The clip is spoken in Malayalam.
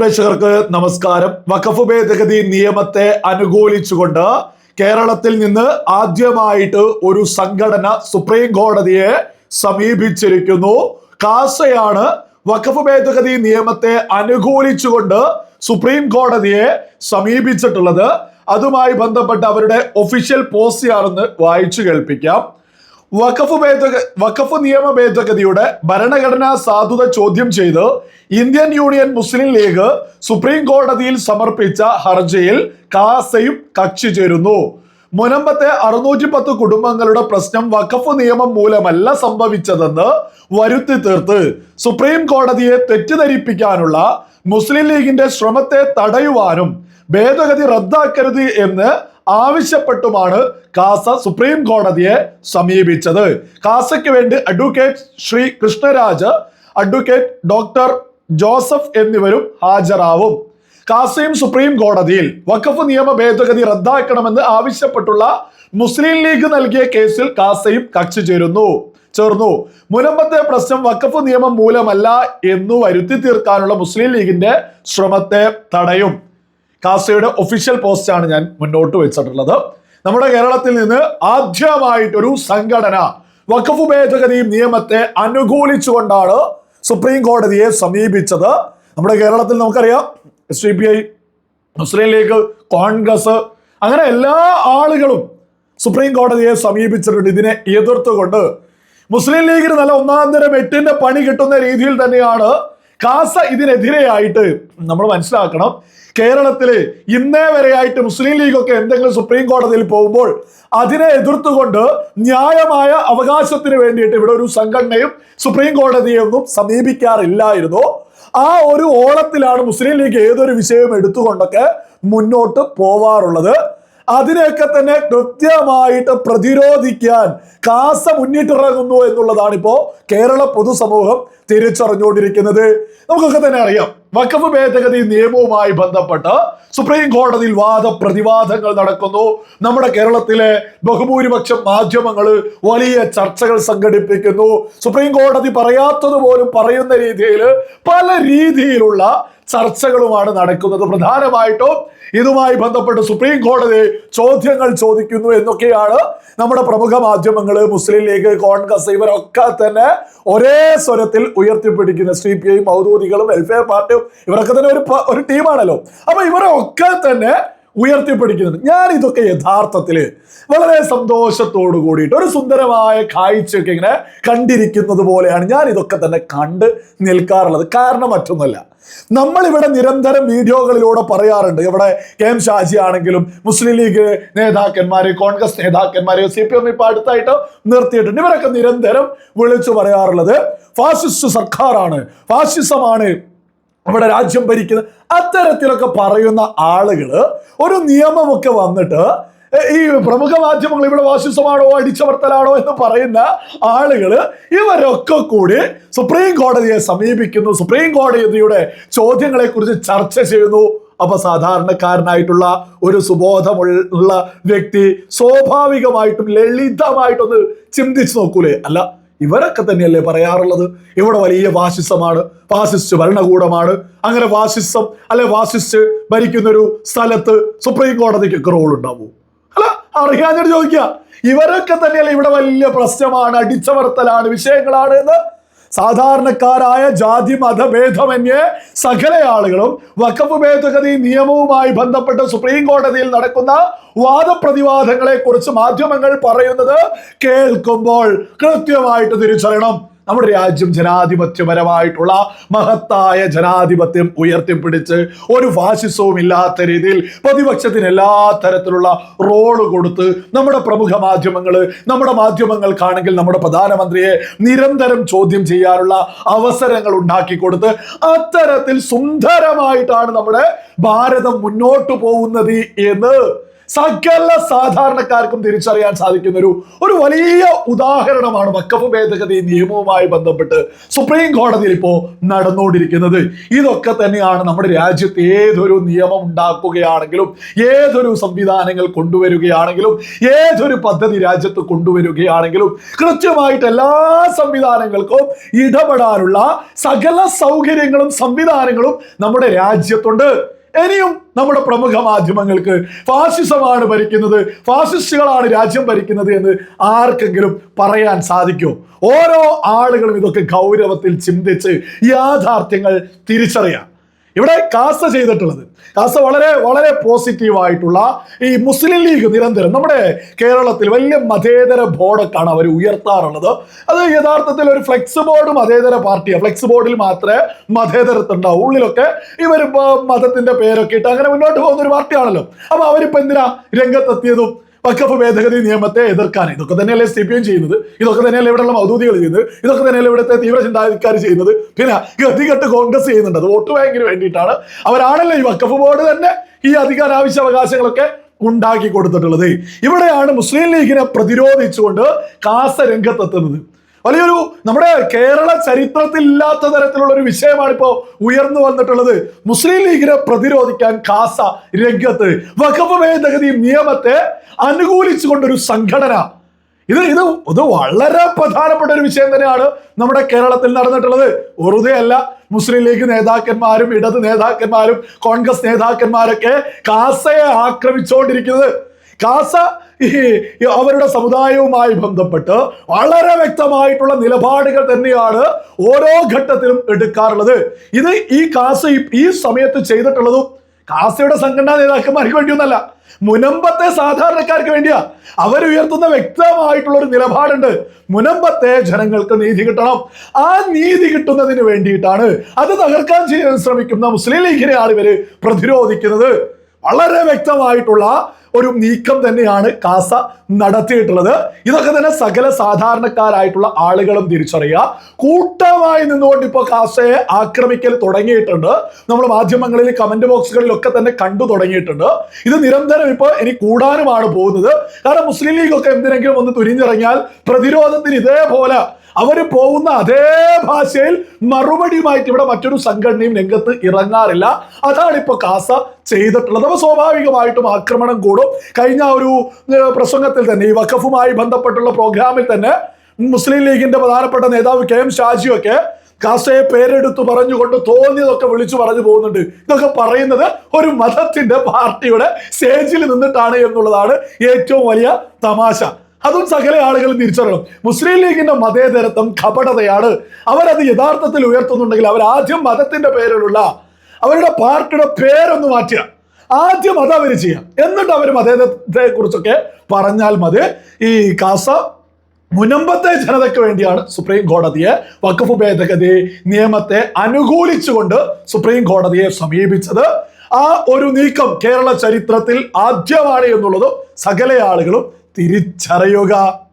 മാന്യപ്രേക്ഷകർക്ക് നമസ്കാരം. വഖഫ് ഭേദഗതി നിയമത്തെ അനുകൂലിച്ചുകൊണ്ട് കേരളത്തിൽ നിന്ന് ആദ്യമായിട്ട് ഒരു സംഘടന സുപ്രീം കോടതിയെ സമീപിച്ചിരിക്കുന്നു. കാസയാണ് വഖഫ് ഭേദഗതി നിയമത്തെ അനുകൂലിച്ചുകൊണ്ട് സുപ്രീം കോടതിയെ സമീപിച്ചിട്ടുള്ളത്. അതുമായി ബന്ധപ്പെട്ട അവരുടെ ഒഫീഷ്യൽ പോസ്റ്റ് ചെയ്യാറെന്ന് വായിച്ചു കേൾപ്പിക്കാം. വഖഫ് ഭേദഗ വഖഫ് നിയമ ഭേദഗതിയുടെ ഭരണഘടനാ സാധുത ചോദ്യം ചെയ്ത് Indian Union Muslim League supreme കോടതിയിൽ സമർപ്പിച്ച ഹർജിയിൽ കാസയും കക്ഷി ചേരുന്നു. മുനമ്പത്തെ അറുന്നൂറ്റി പത്ത് കുടുംബങ്ങളുടെ പ്രശ്നം വഖഫ് നിയമം മൂലമല്ല സംഭവിച്ചതെന്ന് വരുത്തി തീർത്ത്. സുപ്രീം കോടതിയെ തെറ്റിദ്ധരിപ്പിക്കാനുള്ള മുസ്ലിം ലീഗിന്റെ ശ്രമത്തെ തടയുവാനും ഭേദഗതി റദ്ദാക്കരുത് എന്ന് ആവശ്യപ്പെട്ടുമാണ് കാസ സുപ്രീം കോടതിയെ സമീപിച്ചത്. കാസയ്ക്ക് വേണ്ടി advocate Shri Krishnaraj advocate doctor Joseph എന്നിവരും ഹാജരാവും. കാസയും സുപ്രീം കോടതിയിൽ വഖഫ് നിയമ ഭേദഗതി റദ്ദാക്കണമെന്ന് ആവശ്യപ്പെട്ടുള്ള മുസ്ലിം ലീഗ് നൽകിയ കേസിൽ കാസയും കക്ഷി ചേരുന്നു. ചേർന്നു. മുനമ്പത്തെ പ്രശ്നം വഖഫ് നിയമം മൂലമല്ല എന്നു വരുത്തി തീർക്കാനുള്ള മുസ്ലിം ലീഗിന്റെ ശ്രമത്തെ തടയും. കാസയുടെ ഒഫീഷ്യൽ പോസ്റ്റാണ് ഞാൻ മുന്നോട്ട് വെച്ചിട്ടുള്ളത്. നമ്മുടെ കേരളത്തിൽ നിന്ന് ആദ്യമായിട്ടൊരു സംഘടന വഖഫ് ഭേദഗതി നിയമത്തെ അനുകൂലിച്ചുകൊണ്ടാണ് സുപ്രീം കോടതിയെ സമീപിച്ചത്. നമ്മുടെ കേരളത്തിൽ നമുക്കറിയാം S D P I Muslim League Congress അങ്ങനെ എല്ലാ ആളുകളും സുപ്രീം കോടതിയെ സമീപിച്ചിട്ടുണ്ട്. ഇതിനെ എതിർത്തുകൊണ്ട് മുസ്ലിം ലീഗിന് നല്ല ഒന്നാം തരം എട്ടിന്റെ പണി കിട്ടുന്ന രീതിയിൽ തന്നെയാണ് കാസ ഇതിനെതിരെയായിട്ട് നമ്മൾ മനസ്സിലാക്കണം. കേരളത്തിൽ ഇന്നേ വരെയായിട്ട് മുസ്ലിം ലീഗൊക്കെ എന്തെങ്കിലും സുപ്രീം കോടതിയിൽ പോകുമ്പോൾ അതിനെ എതിർത്തുകൊണ്ട് ന്യായമായ അവകാശത്തിന് വേണ്ടിയിട്ട് ഇവിടെ ഒരു സംഘടനയും സുപ്രീം കോടതിയൊന്നും സമീപിക്കാറില്ലായിരുന്നു. ആ ഒരു ഓളത്തിലാണ് മുസ്ലിം ലീഗ് ഏതൊരു വിഷയവും എടുത്തുകൊണ്ടൊക്കെ മുന്നോട്ട് പോവാറുള്ളത്. അതിനെയൊക്കെ തന്നെ കൃത്യമായിട്ട് പ്രതിരോധിക്കാൻ കാസ മുന്നിട്ടിറങ്ങുന്നു എന്നുള്ളതാണ് ഇപ്പോ കേരള പൊതുസമൂഹം തിരിച്ചറിഞ്ഞുകൊണ്ടിരിക്കുന്നത്. നമുക്കൊക്കെ തന്നെ അറിയാം വഖഫ് ഭേദഗതി നിയമവുമായി ബന്ധപ്പെട്ട് സുപ്രീം കോടതിയിൽ വാദപ്രതിവാദങ്ങൾ നടക്കുന്നു. നമ്മുടെ കേരളത്തിലെ ബഹുഭൂരിപക്ഷം മാധ്യമങ്ങൾ വലിയ ചർച്ചകൾ സംഘടിപ്പിക്കുന്നു. സുപ്രീം കോടതി പറയാത്തത് പോലും പറയുന്ന രീതിയിൽ പല രീതിയിലുള്ള ചർച്ചകളുമാണ് നടക്കുന്നത്. പ്രധാനമായിട്ടും ഇതുമായി ബന്ധപ്പെട്ട് സുപ്രീം കോടതി ചോദ്യങ്ങൾ ചോദിക്കുന്നു എന്നൊക്കെയാണ് നമ്മുടെ പ്രമുഖ മാധ്യമങ്ങൾ മുസ്ലിം ലീഗ് കോൺഗ്രസ് ഇവരൊക്കെ തന്നെ ഒരേ സ്വരത്തിൽ ഉയർത്തിപ്പിടിക്കുന്ന സി പി ഐ മൗദൂദികളും വെൽഫെയർ പാർട്ടിയും ഇവരൊക്കെ തന്നെ ഒരു ഒരു ടീമാണല്ലോ. അപ്പൊ ഇവരൊക്കെ തന്നെ ഉയർത്തിപ്പിടിക്കുന്നുണ്ട് ഞാൻ ഇതൊക്കെ യഥാർത്ഥത്തിൽ വളരെ സന്തോഷത്തോടു കൂടിയിട്ട് ഒരു സുന്ദരമായ കാഴ്ചയൊക്കെ ഇങ്ങനെ കണ്ടിരിക്കുന്നത് പോലെയാണ് ഞാൻ ഇതൊക്കെ തന്നെ കണ്ട് നിൽക്കാറുള്ളത്. കാരണം മറ്റൊന്നുമല്ല നമ്മൾ ഇവിടെ നിരന്തരം വീഡിയോകളിലൂടെ പറയാറുണ്ട്. ഇവിടെ കെ എം ഷാജി ആണെങ്കിലും മുസ്ലിം ലീഗ് നേതാക്കന്മാര് കോൺഗ്രസ് നേതാക്കന്മാര് സി പി എം ഇപ്പൊ അടുത്തായിട്ട് നിർത്തിയിട്ടുണ്ട്. ഇവരൊക്കെ നിരന്തരം വിളിച്ചു പറയാറുള്ളത് ഫാസിസ്റ്റ് സർക്കാരാണ്. ഫാസിസമാണ് നമ്മുടെ രാജ്യം ഭരിക്കുന്നത്. അത്തരത്തിലൊക്കെ പറയുന്ന ആളുകൾ ഒരു നിയമമൊക്കെ വന്നിട്ട് ഈ പ്രമുഖ മാധ്യമങ്ങൾ ഇവിടെ വാശിസമാണോ അടിച്ചമർത്തലാണോ എന്ന് പറയുന്ന ആളുകൾ ഇവരൊക്കെ കൂടി സുപ്രീം കോടതിയെ സമീപിക്കുന്നു. സുപ്രീം കോടതിയുടെ ചോദ്യങ്ങളെ കുറിച്ച് ചർച്ച ചെയ്യുന്നു. അപ്പൊ സാധാരണക്കാരനായിട്ടുള്ള ഒരു സുബോധമുള്ള വ്യക്തി സ്വാഭാവികമായിട്ടും ലളിതമായിട്ടൊന്ന് ചിന്തിച്ചു നോക്കൂലേ? അല്ല ഇവരൊക്കെ തന്നെയല്ലേ പറയാറുള്ളത്? ഇവിടെ വലിയ വാശിസമാണ് ഫാസിസ്റ്റ് ഭരണകൂടമാണ്. അങ്ങനെ വാശിസം അല്ലെ വാശിസ്റ്റ് ഭരിക്കുന്നൊരു സ്ഥലത്ത് സുപ്രീം കോടതിക്ക് റോൾ ഉണ്ടാവൂ അല്ല അറിയാഞ്ഞിട്ട് ചോദിക്കുക. ഇവരൊക്കെ തന്നെയല്ലേ ഇവിടെ വലിയ പ്രശ്നമാണ് അടിച്ചമർത്തലാണ് വിഷയങ്ങളാണ് എന്ന്? സാധാരണക്കാരായ ജാതി മതഭേദമന്യേ സകല ആളുകളും വഖഫ് ഭേദഗതി നിയമവുമായി ബന്ധപ്പെട്ട് സുപ്രീം കോടതിയിൽ നടക്കുന്ന വാദപ്രതിവാദങ്ങളെ കുറിച്ച് മാധ്യമങ്ങൾ പറയുന്നത് കേൾക്കുമ്പോൾ കൃത്യമായിട്ട് തിരിച്ചറിയണം. നമ്മുടെ രാജ്യം ജനാധിപത്യപരമായിട്ടുള്ള മഹത്തായ ജനാധിപത്യം ഉയർത്തിപ്പിടിച്ച് ഒരു ഫാസിസവും ഇല്ലാത്ത രീതിയിൽ പ്രതിപക്ഷത്തിന് എല്ലാ തരത്തിലുള്ള റോൾ കൊടുത്ത് നമ്മുടെ പ്രമുഖ മാധ്യമങ്ങൾ നമ്മുടെ മാധ്യമങ്ങൾക്കാണെങ്കിൽ നമ്മുടെ പ്രധാനമന്ത്രിയെ നിരന്തരം ചോദ്യം ചെയ്യാനുള്ള അവസരങ്ങൾ ഉണ്ടാക്കി കൊടുത്ത് അത്തരത്തിൽ സുന്ദരമായിട്ടാണ് നമ്മുടെ ഭാരതം മുന്നോട്ട് പോകുന്നത് എന്ന് സകല സാധാരണക്കാർക്കും തിരിച്ചറിയാൻ സാധിക്കുന്ന ഒരു ഒരു വലിയ ഉദാഹരണമാണ് വക്കഫ് ഭേദഗതി നിയമവുമായി ബന്ധപ്പെട്ട് സുപ്രീം കോടതിയിൽ ഇപ്പോൾ നടന്നുകൊണ്ടിരിക്കുന്നത്. ഇതൊക്കെ തന്നെയാണ് നമ്മുടെ രാജ്യത്ത് ഏതൊരു നിയമം ഉണ്ടാക്കുകയാണെങ്കിലും ഏതൊരു സംവിധാനങ്ങൾ കൊണ്ടുവരികയാണെങ്കിലും ഏതൊരു പദ്ധതി രാജ്യത്ത് കൊണ്ടുവരികയാണെങ്കിലും കൃത്യമായിട്ട് എല്ലാ സംവിധാനങ്ങൾക്കും ഇടപെടാനുള്ള സകല സൗകര്യങ്ങളും സംവിധാനങ്ങളും നമ്മുടെ രാജ്യത്തുണ്ട്. ഇനിയും നമ്മുടെ പ്രമുഖ മാധ്യമങ്ങൾക്ക് ഫാസിസമാണ് ഭരിക്കുന്നത് ഫാസിസ്റ്റുകളാണ് രാജ്യം ഭരിക്കുന്നത് എന്ന് ആർക്കെങ്കിലും പറയാൻ സാധിക്കുമോ ഓരോ ആളുകളും ഇതൊക്കെ ഗൗരവത്തിൽ ചിന്തിച്ച് യാഥാർത്ഥ്യങ്ങൾ തിരിച്ചറിയാം ഇവിടെ കാസ ചെയ്തിട്ടുള്ളത്. കാസ വളരെ വളരെ പോസിറ്റീവ് ആയിട്ടുള്ള ഈ മുസ്ലിം ലീഗ് നിരന്തരം നമ്മുടെ കേരളത്തിൽ വലിയ മതേതര ബോർഡൊക്കെയാണ് അവർ ഉയർത്താറുള്ളത്. അത് യഥാർത്ഥത്തിൽ ഒരു ഫ്ലെക്സ് ബോർഡ് മതേതര പാർട്ടിയാണ് ഫ്ലെക്സ് ബോർഡിൽ മാത്രമേ മതേതരത്വം ഉണ്ടാവും. ഉള്ളിലൊക്കെ ഇവർ മതത്തിന്റെ പേരൊക്കെ ഇട്ട് അങ്ങനെ മുന്നോട്ട് പോകുന്ന ഒരു പാർട്ടിയാണല്ലോ. അപ്പൊ അവരിപ്പോ എന്തിനാ രംഗത്തെത്തിയതും വക്കഫ് ഭേദഗതി നിയമത്തെ എതിർക്കാൻ. ഇതൊക്കെ തന്നെയല്ലേ സി പി എം ചെയ്യുന്നത്? ഇതൊക്കെ തന്നെയല്ലേ ഇവിടെയുള്ള മൗദൂദികൾ ചെയ്യുന്നത്? ഇതൊക്കെ തന്നെയല്ലേ ഇവിടുത്തെ തീവ്ര ചിന്താധികാർ ചെയ്യുന്നത്? പിന്നെ ഗതികെട്ട് കോൺഗ്രസ് ചെയ്യുന്നുണ്ട്. അത് വോട്ട് ബാങ്കിന് വേണ്ടിയിട്ടാണ് അവരാണല്ലോ ഈ വക്കഫ് ബോർഡ് തന്നെ ഈ അധികാരാവശ്യാവകാശങ്ങളൊക്കെ ഉണ്ടാക്കി കൊടുത്തിട്ടുള്ളത്. ഇവിടെയാണ് മുസ്ലിം ലീഗിനെ പ്രതിരോധിച്ചുകൊണ്ട് കാസ രംഗത്തെത്തുന്നത്. വലിയൊരു നമ്മുടെ കേരള ചരിത്രത്തിൽ ഇല്ലാത്ത തരത്തിലുള്ള ഒരു വിഷയമാണ് ഇപ്പോൾ ഉയർന്നു വന്നിട്ടുള്ളത്. മുസ്ലിം ലീഗിനെ പ്രതിരോധിക്കാൻ കാസ രംഗത്ത് വഖഫ് ഭേദഗതി നിയമത്തെ അനുകൂലിച്ചുകൊണ്ടൊരു സംഘടന. ഇത് ഇത് ഇത് വളരെ പ്രധാനപ്പെട്ട ഒരു വിഷയം തന്നെയാണ് നമ്മുടെ കേരളത്തിൽ നടന്നിട്ടുള്ളത്. വെറുതെ അല്ല മുസ്ലിം ലീഗ് നേതാക്കന്മാരും ഇടത് നേതാക്കന്മാരും കോൺഗ്രസ് നേതാക്കന്മാരൊക്കെ കാസയെ ആക്രമിച്ചുകൊണ്ടിരിക്കുന്നത്. കാസ ഈ അവരുടെ സമുദായവുമായി ബന്ധപ്പെട്ട് വളരെ വ്യക്തമായിട്ടുള്ള നിലപാടുകൾ തന്നെയാണ് ഓരോ ഘട്ടത്തിലും എടുക്കാറുള്ളത്. ഇത് ഈ കാസ ഈ- സമയത്ത് ചെയ്തിട്ടുള്ളതും കാസയുടെ സംഘടനാ നേതാക്കന്മാർക്ക് വേണ്ടിയൊന്നല്ല. മുനമ്പത്തെ സാധാരണക്കാർക്ക് വേണ്ടിയാ. അവരുയർത്തുന്ന വ്യക്തമായിട്ടുള്ള ഒരു നിലപാടുണ്ട്. മുനമ്പത്തെ ജനങ്ങൾക്ക് നീതി കിട്ടണം. ആ നീതി കിട്ടുന്നതിന് വേണ്ടിയിട്ടാണ് അത് തകർക്കാൻ ശ്രമിക്കുന്ന മുസ്ലിം ലീഗിനെയാണ് ഇവർ പ്രതിരോധിക്കുന്നത്. വളരെ വ്യക്തമായിട്ടുള്ള ഒരു നീക്കം തന്നെയാണ് കാസ നടത്തിയിട്ടുള്ളത്. ഇതൊക്കെ തന്നെ സകല സാധാരണക്കാരായിട്ടുള്ള ആളുകളും തിരിച്ചറിയുക. കൂട്ടമായി നിന്നുകൊണ്ട് ഇപ്പോൾ കാസയെ ആക്രമിക്കൽ തുടങ്ങിയിട്ടുണ്ട്. നമ്മൾ മാധ്യമങ്ങളിൽ കമന്റ് ബോക്സുകളിലൊക്കെ തന്നെ കണ്ടു തുടങ്ങിയിട്ടുണ്ട്. ഇത് നിരന്തരം ഇപ്പോൾ ഇനി കൂടാനുമാണ് പോകുന്നത്. കാരണം മുസ്ലിം ലീഗ് ഒക്കെ എന്തിനെങ്കിലും ഒന്ന് തുരിഞ്ഞിറങ്ങിയാൽ പ്രതിരോധത്തിന് ഇതേപോലെ അവർ പോകുന്ന അതേ ഭാഷയിൽ മറുപടിയുമായിട്ട് ഇവിടെ മറ്റൊരു സംഘടനയും രംഗത്ത് ഇറങ്ങാറില്ല. അതാണ് ഇപ്പൊ കാസ ചെയ്തിട്ടുള്ളത്. അപ്പൊ സ്വാഭാവികമായിട്ടും ആക്രമണം കൂടും. കഴിഞ്ഞ ഒരു പ്രസംഗത്തിൽ തന്നെ ഈ വഖഫുമായി ബന്ധപ്പെട്ടുള്ള പ്രോഗ്രാമിൽ തന്നെ മുസ്ലിം ലീഗിന്റെ പ്രധാനപ്പെട്ട നേതാവ് കെ എം ഷാജിയൊക്കെ കാസയെ പേരെടുത്ത് പറഞ്ഞുകൊണ്ട് തോന്നിയതൊക്കെ വിളിച്ചു പറഞ്ഞു പോകുന്നുണ്ട്. ഇതൊക്കെ പറയുന്നത് ഒരു മതത്തിന്റെ പാർട്ടിയുടെ സ്റ്റേജിൽ നിന്നിട്ടാണ് എന്നുള്ളതാണ് ഏറ്റവും വലിയ തമാശ. അതും സകല ആളുകളും തിരിച്ചറിയണം. മുസ്ലിം ലീഗിന്റെ മതേതരത്വം കപടതയാണ്. അവരത് യഥാർത്ഥത്തിൽ ഉയർത്തുന്നുണ്ടെങ്കിൽ അവർ ആദ്യം മതത്തിന്റെ പേരിലുള്ള അവരുടെ പാർട്ടിയുടെ പേരൊന്ന് മാറ്റുക. ആദ്യം അത് അവർ ചെയ്യാം എന്നിട്ട് അവർ മതേതരത്തെ കുറിച്ചൊക്കെ പറഞ്ഞാൽ മതി. ഈ കാസ മുനമ്പത്തെ ജനതയ്ക്ക് വേണ്ടിയാണ് സുപ്രീം കോടതിയെ വഖഫ് ഭേദഗതി നിയമത്തെ അനുകൂലിച്ചുകൊണ്ട് സുപ്രീം കോടതിയെ സമീപിച്ചത്. ആ ഒരു നീക്കം കേരള ചരിത്രത്തിൽ ആദ്യമാണ് എന്നുള്ളത് സകല ആളുകളും തിരിച്ചറിയുക.